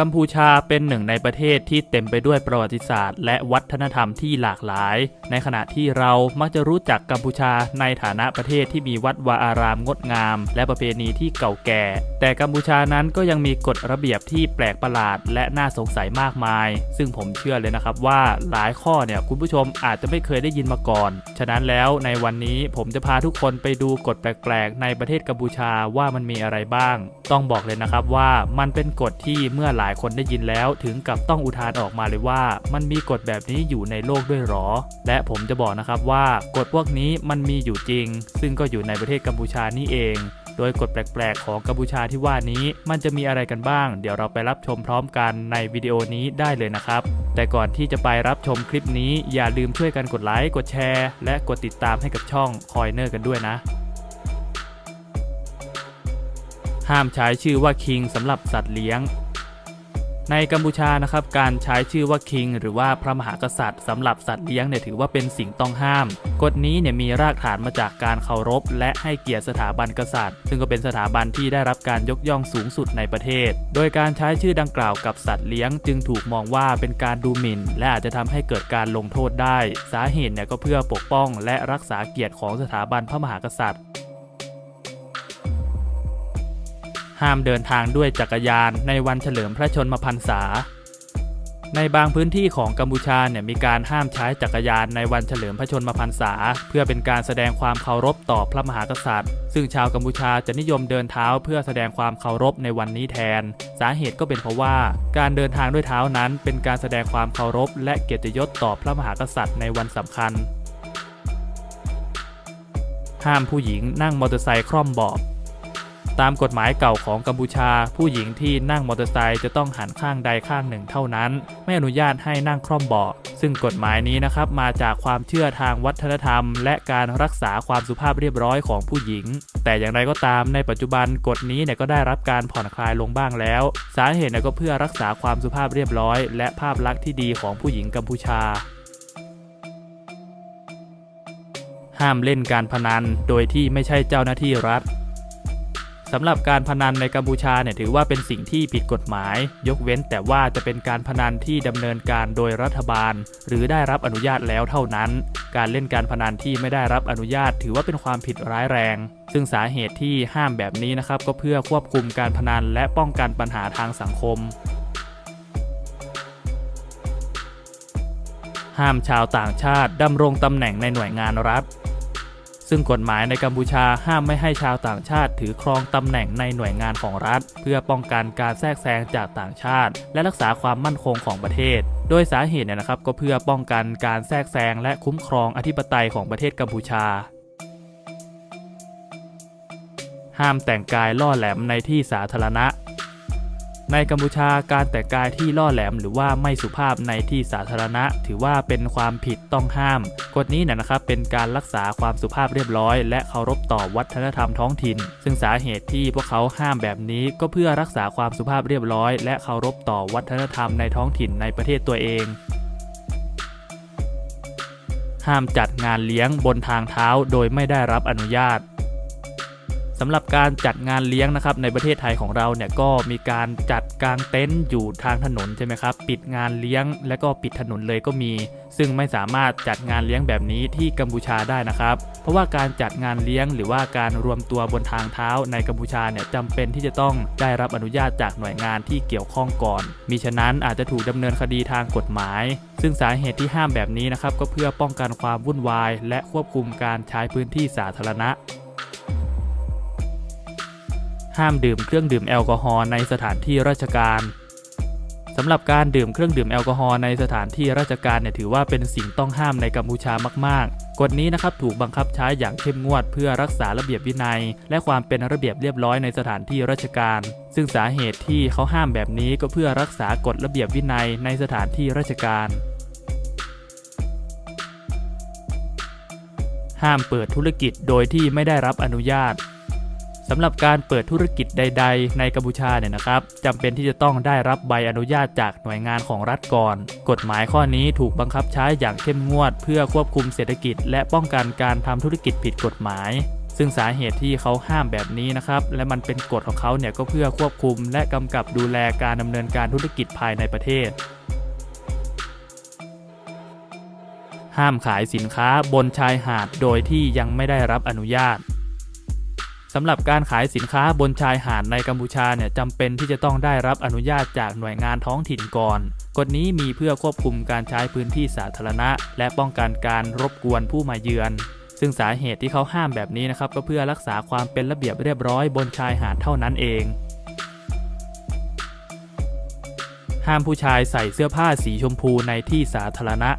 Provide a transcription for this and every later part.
กัมพูชาเป็นหนึ่งในประเทศที่เต็มไปด้วยประวัติศาสตร์ และวัฒนธรรมที่หลากหลาย ในขณะที่เรามักจะรู้จักกัมพูชาในฐานะประเทศที่มีวัดวาอารามงดงาม และประเพณีที่เก่าแก่ แต่กัมพูชานั้นก็ยังมีกฎระเบียบที่แปลกประหลาด และน่าสงสัยมากมาย ซึ่งผมเชื่อเลยนะครับว่าหลายข้อเนี่ยคุณผู้ชมอาจจะไม่เคยได้ยินมาก่อน ฉะนั้นแล้วในวันนี้ผมจะพาทุกคนไปดูกฎแปลกๆ ในประเทศกัมพูชาว่ามันมีอะไรบ้างต้องบอกเลยนะครับว่ามันเป็นกฎที่เมื่อหลายคนได้ยินแล้วถึงกับต้องอุทานออกมาเลยว่า มันมีกฎแบบนี้อยู่ในโลกด้วยหรอ และผมจะบอกนะครับว่ากฎพวกนี้มันมีอยู่จริง ซึ่งก็อยู่ในประเทศกัมพูชานี่เอง โดยกฎแปลกๆ ของกัมพูชาที่ว่านี้ มันจะมีอะไรกันบ้าง เดี๋ยวเราไปรับชมพร้อมกันในวิดีโอนี้ได้เลยนะครับ แต่ก่อนที่จะไปรับชมคลิปนี้อย่าลืมช่วยกันกดไลค์กดแชร์ และกดติดตามให้กับช่องคอยเนอร์กันด้วยนะ ห้ามใช้ชื่อว่าคิงสำหรับสัตว์เลี้ยง ในกัมพูชานะครับการใช้ชื่อว่าคิงหรือว่าพระมหากษัตริย์สำหรับสัตว์เลี้ยงเนี่ยถือว่าเป็นสิ่งต้องห้าม กฎนี้เนี่ยมีรากฐานมาจากการเคารพ และให้เกียรติสถาบันกษัตริย์ ซึ่งก็เป็นสถาบันที่ได้รับการยกย่องสูงสุดในประเทศ โดยการใช้ชื่อดังกล่าวกับสัตว์เลี้ยง จึงถูกมองว่าเป็นการดูหมิ่น และอาจจะทำให้เกิดการลงโทษได้ สาเหตุเนี่ยก็เพื่อปกป้อง และรักษาเกียรติของสถาบันพระมหากษัตริย์ ห้ามเดินทางด้วยจักรยานในวันเฉลิมพระชนมพรรษา ในบางพื้นที่ของกัมพูชาเนี่ยมีการห้ามใช้จักรยานในวันเฉลิมพระชนมพรรษา เพื่อเป็นการแสดงความเคารพต่อพระมหากษัตริย์ ซึ่งชาวกัมพูชาจะนิยมเดินเท้าเพื่อแสดงความเคารพในวันนี้แทน สาเหตุก็เป็นเพราะว่า การเดินทางด้วยเท้านั้น เป็นการแสดงความเคารพ และเกียรติยศต่อพระมหากษัตริย์ในวันสำคัญห้ามผู้หญิงนั่งมอเตอร์ไซค์คร่อมเบาะ ตามกฎหมายเก่าของกัมพูชา ผู้หญิงที่นั่งมอเตอร์ไซค์จะต้องหันข้างใดข้างหนึ่งเท่านั้น ไม่อนุญาตให้นั่งคร่อมเบาะซึ่งกฎหมายนี้นะครับมาจากความเชื่อทางวัฒนธรรม และการรักษาความสุภาพเรียบร้อยของผู้หญิง แต่อย่างไรก็ตามในปัจจุบันกฎนี้เนี่ยก็ได้รับการผ่อนคลายลงบ้างแล้ว สาเหตุก็เพื่อรักษาความสุภาพเรียบร้อย และภาพลักษณ์ที่ดีของผู้หญิงกัมพูชาห้ามเล่นการพนัน โดยที่ไม่ใช่เจ้าหน้าที่รัฐ สำหรับการพนันในกัมพูชาเนี่ยถือว่าเป็นสิ่งที่ผิดกฎหมาย ยกเว้นแต่ว่าจะเป็นการพนันที่ดำเนินการโดยรัฐบาล หรือได้รับอนุญาตแล้วเท่านั้น การเล่นการพนันที่ไม่ได้รับอนุญาต ถือว่าเป็นความผิดร้ายแรง ซึ่งสาเหตุที่ห้ามแบบนี้นะครับก็เพื่อควบคุมการพนันและป้องกันปัญหาทางสังคมห้ามชาวต่างชาติดำรงตำแหน่งในหน่วยงานรัฐ ซึ่งกฎหมายในกัมพูชาห้ามไม่ให้ชาวต่างชาติถือครองตำแหน่งในหน่วยงานของรัฐ เพื่อป้องกันการแทรกแซงจากต่างชาติ และรักษาความมั่นคงของประเทศ โดยสาเหตุเนี่ยนะครับก็เพื่อป้องกันการแทรกแซงและคุ้มครองอธิปไตยของประเทศกัมพูชาห้ามแต่งกายล่อแหลมในที่สาธารณะ ในกัมพูชาการแต่งกายที่ล่อแหลมหรือว่าไม่สุภาพในที่สาธารณะ ถือว่าเป็นความผิดต้องห้าม กฎนี้นยนะครับเป็นการรักษาความสุภาพเรียบร้อย และเคารพต่อวัฒนธรรมท้องถิ่น ซึ่งสาเหตุที่พวกเขาห้ามแบบนี้ก็เพื่อรักษาความสุภาพเรียบร้อย และเคารพต่อวัฒนธรรมในท้องถิ่นในประเทศตัวเองห้ามจัดงานเลี้ยงบนทางเท้าโดยไม่ได้รับอนุญาต สำหรับการจัดงานเลี้ยงนะครับในประเทศไทยของเราเนี่ยก็มีการจัดกางเต็นท์อยู่ทางถนนใช่ไหมครับปิดงานเลี้ยง และก็ปิดถนนเลยก็มี ซึ่งไม่สามารถจัดงานเลี้ยงแบบนี้ที่กัมพูชาได้นะครับ เพราะว่าการจัดงานเลี้ยงหรือว่าการรวมตัวบนทางเท้าในกัมพูชาเนี่ยจำเป็นที่จะต้องได้รับอนุญาตจากหน่วยงานที่เกี่ยวข้องก่อน มิฉะนั้นอาจจะถูกดำเนินคดีทางกฎหมาย ซึ่งสาเหตุที่ห้ามแบบนี้นะครับก็เพื่อป้องกันความวุ่นวาย และควบคุมการใช้พื้นที่สาธารณะ ห้ามดื่มเครื่องดื่มแอลกอฮอล์ในสถานที่ราชการสำหรับการดื่มเครื่องดื่มแอลกอฮอล์ในสถานที่ราชการเนี่ยถือว่าเป็นสิ่งต้องห้ามในกัมพูชามาก ๆ กฎนี้นะครับถูกบังคับใช้อย่างเข้มงวดเพื่อรักษาระเบียบวินัย และความเป็นระเบียบเรียบร้อยในสถานที่ราชการ ซึ่งสาเหตุที่เขาห้ามแบบนี้ก็เพื่อรักษากฎระเบียบวินัยในสถานที่ราชการ ห้ามเปิดธุรกิจโดยที่ไม่ได้รับอนุญาต สำหรับการเปิดธุรกิจใด ๆ ในกัมพูชาเนี่ยนะครับจำเป็นที่จะต้องได้รับใบอนุญาตจากหน่วยงานของรัฐก่อน กฎหมายข้อนี้ถูกบังคับใช้อย่างเข้มงวด เพื่อควบคุมเศรษฐกิจ และป้องกันการทำธุรกิจผิดกฎหมาย ซึ่งสาเหตุที่เขาห้ามแบบนี้นะครับ และมันเป็นกฎของเขาเนี่ยก็เพื่อควบคุม และกำกับดูแลการดำเนินการธุรกิจภายในประเทศห้ามขายสินค้าบนชายหาดโดยที่ยังไม่ได้รับอนุญาต สำหรับการขายสินค้าบนชายหาดในกัมพูชาเนี่ยจำเป็นที่จะต้องได้รับอนุญาตจากหน่วยงานท้องถิ่นก่อน กฎนี้มีเพื่อควบคุมการใช้พื้นที่สาธารณะ และป้องกันการรบกวนผู้มาเยือน ซึ่งสาเหตุที่เขาห้ามแบบนี้นะครับก็เพื่อรักษาความเป็นระเบียบเรียบร้อยบนชายหาดเท่านั้นเอง ห้ามผู้ชายใส่เสื้อผ้าสีชมพูในที่สาธารณะ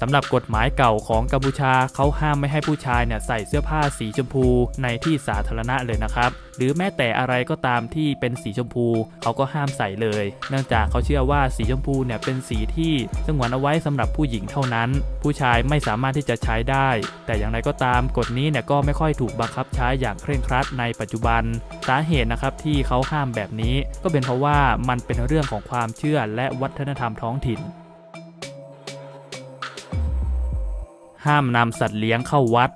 สำหรับกฎหมายเก่าของกัมพูชาเขาห้ามไม่ให้ผู้ชายเนี่ยใส่เสื้อผ้าสีชมพูในที่สาธารณะเลยนะครับหรือแม้แต่อะไรก็ตามที่เป็นสีชมพูเขาก็ห้ามใส่เลย เนื่องจากเขาเชื่อว่าสีชมพูเนี่ยเป็นสีที่สงวนเอาไว้สำหรับผู้หญิงเท่านั้น ผู้ชายไม่สามารถที่จะใช้ได้ แต่อย่างไรก็ตามกฎนี้เนี่ยก็ไม่ค่อยถูกบังคับใช้อย่างเคร่งครัดในปัจจุบัน สาเหตุนะครับที่เขาห้ามแบบนี้ ก็เป็นเพราะว่ามันเป็นเรื่องของความเชื่อและวัฒนธรรมท้องถิ่น ห้ามนำสัตว์เลี้ยงเข้าวัด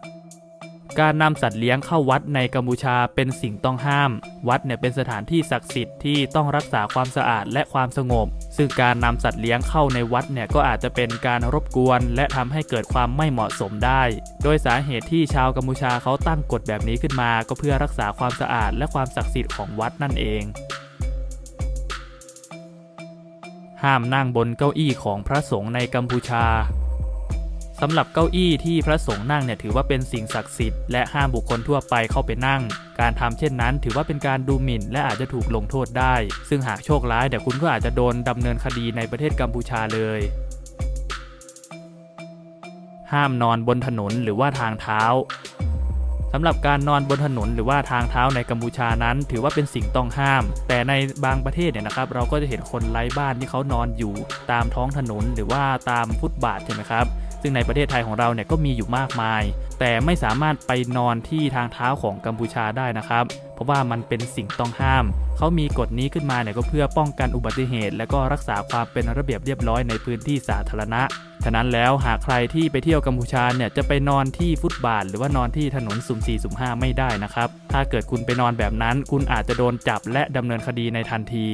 การนำสัตว์เลี้ยงเข้าวัดในกัมพูชาเป็นสิ่งต้องห้าม วัดเนี่ยเป็นสถานที่ศักดิ์สิทธิ์ที่ต้องรักษาความสะอาดและความสงบ ซึ่งการนำสัตว์เลี้ยงเข้าในวัดเนี่ยก็อาจจะเป็นการรบกวน และทำให้เกิดความไม่เหมาะสมได้ โดยสาเหตุที่ชาวกัมพูชาเขาตั้งกฎแบบนี้ขึ้นมา ก็เพื่อรักษาความสะอาดและความศักดิ์สิทธิ์ของวัดนั่นเองห้ามนั่งบนเก้าอี้ของพระสงฆ์ในกัมพูชา สำหรับเก้าอี้ที่พระสงฆ์นั่งเนี่ยถือว่าเป็นสิ่งศักดิ์สิทธิ์และห้ามบุคคลทั่วไปเข้าไปนั่ง การทำเช่นนั้น ถือว่าเป็นการดูหมิ่น และอาจจะถูกลงโทษได้ ซึ่งหากโชคร้ายเดี๋ยวคุณก็อาจจะโดนดำเนินคดีในประเทศกัมพูชาเลย ห้ามนอนบนถนนหรือว่าทางเท้าสำหรับการนอนบนถนนหรือว่าทางเท้าในกัมพูชานั้น ถือว่าเป็นสิ่งต้องห้าม แต่ในบางประเทศเนี่ยนะครับ เราก็จะเห็นคนไร้บ้านที่เขานอนอยู่ตามท้องถนนหรือว่าตามฟุตบาทใช่ไหมครับ ซึ่งในประเทศไทยของเราเนี่ยก็มีอยู่มากมาย แต่ไม่สามารถไปนอนที่ทางเท้าของกัมพูชาได้นะครับ เพราะว่ามันเป็นสิ่งต้องห้าม เขามีกฎนี้ขึ้นมาเนี่ยก็เพื่อป้องกันอุบัติเหตุ และก็รักษาความเป็นระเบียบเรียบร้อยในพื้นที่สาธารณะ ฉะนั้นแล้วหากใครที่ไปเที่ยวกัมพูชาเนี่ยจะไปนอนที่ฟุตบาท หรือว่านอนที่ถนนสุ่ม4สุ่ม5ไม่ได้นะครับ ถ้าเกิดคุณไปนอนแบบนั้น คุณอาจจะโดนจับและดำเนินคดีในทันที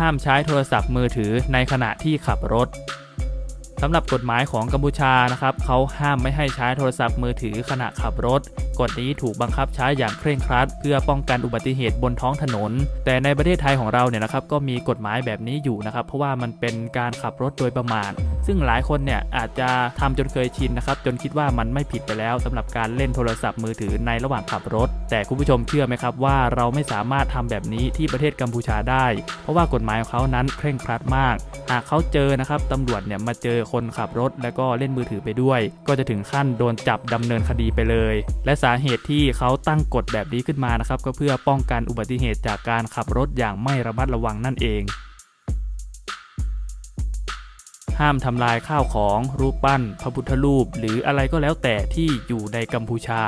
ห้ามใช้โทรศัพท์มือถือในขณะที่ขับรถสำหรับกฎหมายของกัมพูชานะครับเขาห้ามไม่ให้ใช้โทรศัพท์มือถือขณะขับรถ กฎนี้ถูกบังคับใช้อย่างเคร่งครัด เพื่อป้องกันอุบัติเหตุบนท้องถนน แต่ในประเทศไทยของเราเนี่ยนะครับก็มีกฎหมายแบบนี้อยู่นะครับ เพราะว่ามันเป็นการขับรถโดยประมาทซึ่งหลายคนเนี่ยอาจจะทำจนเคยชินนะครับ จนคิดว่ามันไม่ผิดไปแล้วสำหรับการเล่นโทรศัพท์มือถือในระหว่างขับรถ แต่คุณผู้ชมเชื่อไหมครับว่าเราไม่สามารถทำแบบนี้ที่ประเทศกัมพูชาได้ เพราะว่ากฎหมายของเขานั้นเคร่งครัดมาก หากเขาเจอนะครับตำรวจเนี่ยมาเจอคนขับรถ แล้วก็เล่นมือถือไปด้วย ก็จะถึงขั้นโดนจับดำเนินคดีไปเลย และสาาเหตุที่เขาตั้งกฎแบบนี้ขึ้นมานะครับ ก็เพื่อป้องกันอุบัติเหตุจากการขับรถอย่างไม่ระมัดระวังนั่นเอง ห้ามทำลายข้าวของรูปปั้น พระพุทธรูป หรืออะไรก็แล้วแต่ที่อยู่ในกัมพูชา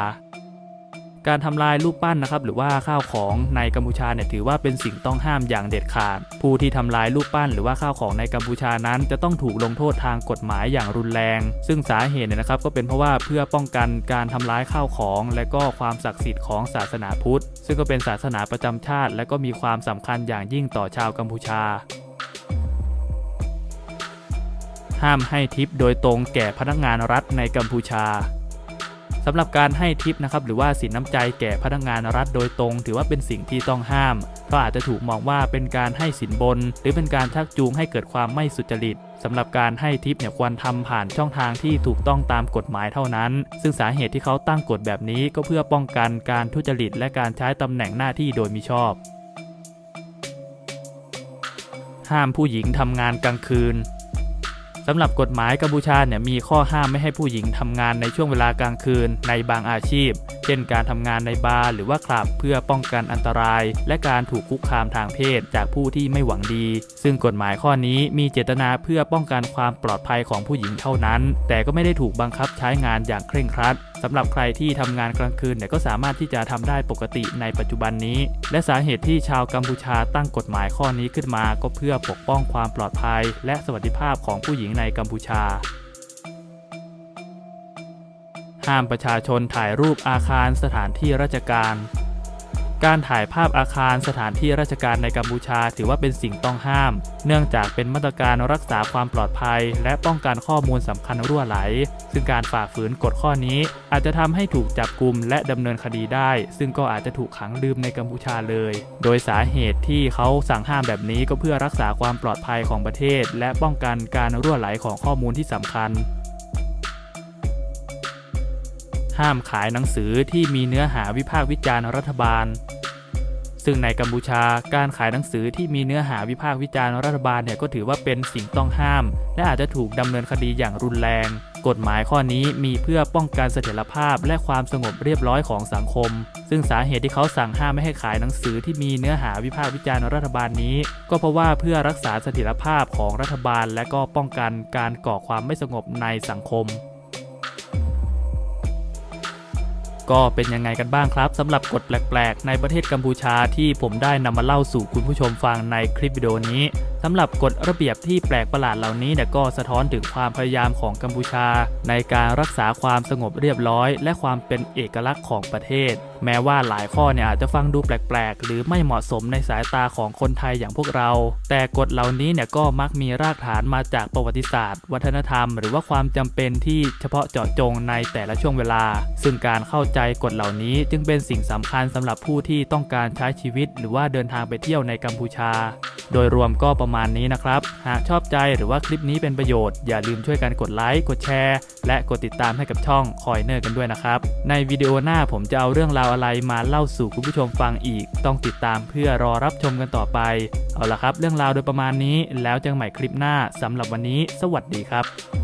การทำลายรูปปั้นนะครับหรือว่าข้าวของในกัมพูชาเนี่ยถือว่าเป็นสิ่งต้องห้ามอย่างเด็ดขาด ผู้ที่ทำลายรูปปั้นหรือว่าข้าวของในกัมพูชานั้น จะต้องถูกลงโทษทางกฎหมายอย่างรุนแรง ซึ่งสาเหตุเนี่ยนะครับก็เป็นเพราะว่าเพื่อป้องกันการทำร้ายข้าวของ และก็ความศักดิ์สิทธิ์ของศาสนาพุทธ ซึ่งก็เป็นศาสนาประจำชาติ และก็มีความสำคัญอย่างยิ่งต่อชาวกัมพูชาห้ามให้ทิปโดยตรงแก่พนักงานรัฐในกัมพูชา สำหรับการให้ทิปนะครับหรือว่าสินน้ำใจแก่พนักงานรัฐโดยตรง ถือว่าเป็นสิ่งที่ต้องห้าม เพราะอาจจะถูกมองว่าเป็นการให้สินบน หรือเป็นการชักจูงให้เกิดความไม่สุจริตสำหรับการให้ทิปเนี่ยควรทำผ่านช่องทางที่ถูกต้องตามกฎหมายเท่านั้น ซึ่งสาเหตุที่เขาตั้งกฎแบบนี้ก็เพื่อป้องกันการทุจริต และการใช้ตำแหน่งหน้าที่โดยมิชอบ ห้ามผู้หญิงทำงานกลางคืน สำหรับกฎหมายกัมพูชาเนี่ยมีข้อห้ามไม่ให้ผู้หญิงทำงานในช่วงเวลากลางคืนในบางอาชีพ เช่นการทำงานในบาร์หรือว่าคลับเพื่อป้องกันอันตราย และการถูกคุกคามทางเพศจากผู้ที่ไม่หวังดี ซึ่งกฎหมายข้อนี้มีเจตนาเพื่อป้องกันความปลอดภัยของผู้หญิงเท่านั้น แต่ก็ไม่ได้ถูกบังคับใช้งานอย่างเคร่งครัด สำหรับใครที่ทำงานกลางคืนเนี่ยก็สามารถที่จะทำได้ปกติในปัจจุบันนี้ และสาเหตุที่ชาวกัมพูชาตั้งกฎหมายข้อนี้ขึ้นมา ก็เพื่อปกป้องความปลอดภัย และสวัสดิภาพของผู้หญิงในกัมพูชาห้ามประชาชนถ่ายรูปอาคารสถานที่ราชการ การถ่ายภาพอาคารสถานที่ราชการในกัมพูชาถือว่าเป็นสิ่งต้องห้าม เนื่องจากเป็นมาตรการรักษาความปลอดภัย และป้องกันข้อมูลสำคัญรั่วไหล ซึ่งการฝ่าฝืนกฎข้อนี้ อาจจะทำให้ถูกจับกุมและดำเนินคดีได้ ซึ่งก็อาจจะถูกขังลืมในกัมพูชาเลย โดยสาเหตุที่เขาสั่งห้ามแบบนี้ก็เพื่อรักษาความปลอดภัยของประเทศ และป้องกันการรั่วไหลของข้อมูลที่สำคัญ ห้ามขายหนังสือที่มีเนื้อหาวิพากษ์วิจารณ์รัฐบาล ซึ่งในกัมพูชาการขายหนังสือที่มีเนื้อหาวิพากษ์วิจารณ์รัฐบาลเนี่ยก็ถือว่าเป็นสิ่งต้องห้าม และอาจจะถูกดำเนินคดีอย่างรุนแรง กฎหมายข้อนี้มีเพื่อป้องกันเสถียรภาพ และความสงบเรียบร้อยของสังคม ซึ่งสาเหตุที่เขาสั่งห้ามไม่ให้ขายหนังสือที่มีเนื้อหาวิพากษ์วิจารณ์รัฐบาลนี้ ก็เพราะว่าเพื่อรักษาเสถียรภาพของรัฐบาล และก็ป้องกันการก่อความไม่สงบในสังคม ก็เป็นยังไงกันบ้างครับสำหรับกฎแปลกๆ ในประเทศกัมพูชาที่ผมได้นำมาเล่าสู่คุณผู้ชมฟังในคลิปวิดีโอนี้ สำหรับกฎระเบียบที่แปลกประหลาดเหล่านี้เนี่ยก็สะท้อนถึงความพยายามของกัมพูชา ในการรักษาความสงบเรียบร้อย และความเป็นเอกลักษณ์ของประเทศ แม้ว่าหลายข้อเนี่ยอาจจะฟังดูแปลกๆ หรือไม่เหมาะสมในสายตาของคนไทยอย่างพวกเรา แต่กฎเหล่านี้เนี่ยก็มักมีรากฐานมาจากประวัติศาสตร์ วัฒนธรรม หรือว่าความจำเป็นที่เฉพาะเจาะจงในแต่ละช่วงเวลา ซึ่งการเข้าใจกฎเหล่านี้จึงเป็นสิ่งสำคัญสำหรับผู้ที่ต้องการใช้ชีวิต หรือว่าเดินทางไปเที่ยวในกัมพูชา โดยรวมก็ประมาณนี้นะครับ หากชอบใจหรือว่าคลิปนี้เป็นประโยชน์ อย่าลืมช่วยกันกดไลค์ กดแชร์ และกดติดตามให้กับช่องคอยเนอร์กันด้วยนะครับ ในวิดีโอหน้าผมจะเอาเรื่องราวอะไรมาเล่าสู่คุณผู้ชมฟังอีก ต้องติดตามเพื่อรอรับชมกันต่อไป เอาละครับ เรื่องราวโดยประมาณนี้ แล้วเจอกันใหม่คลิปหน้าสำหรับวันนี้ สวัสดีครับ